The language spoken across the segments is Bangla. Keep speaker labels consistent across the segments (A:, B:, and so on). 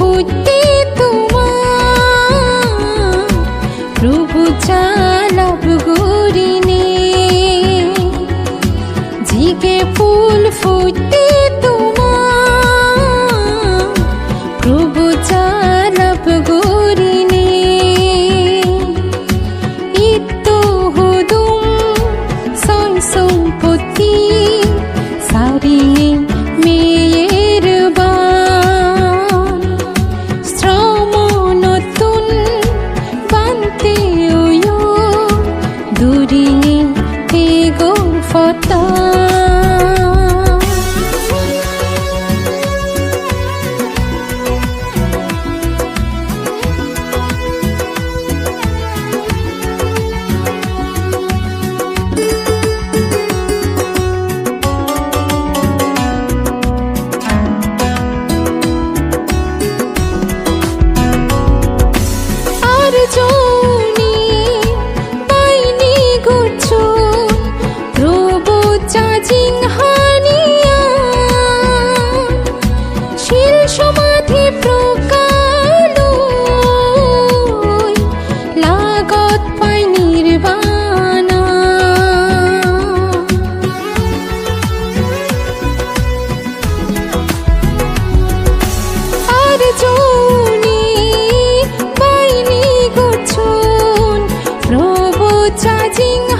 A: úgy 亲爱。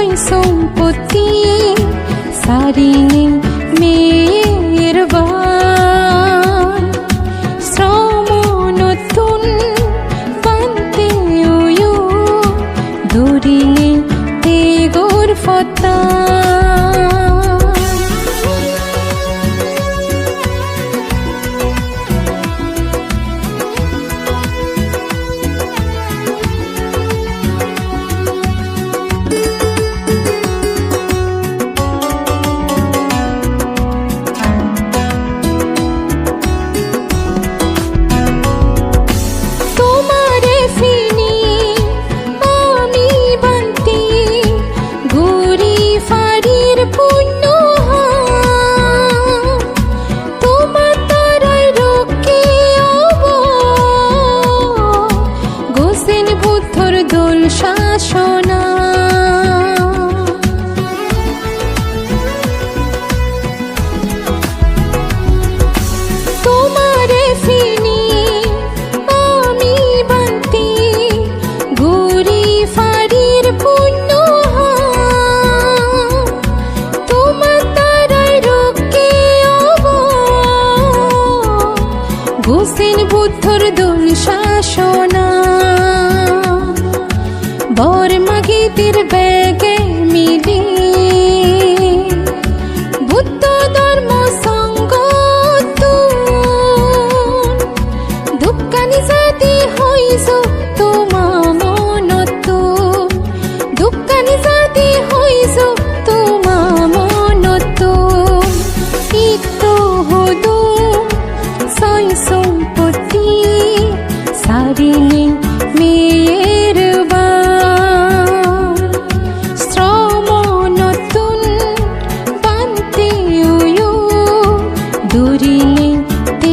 A: নয় সম্পত্তি সারি নেই মেয়ের বান নতুন পান্তে দড়ি নেই তেগোর ফতা और मगी तिर बैगे मिली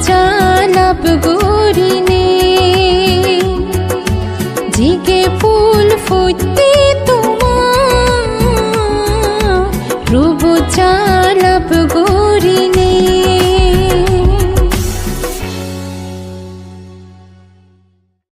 A: প্রভু চালাপ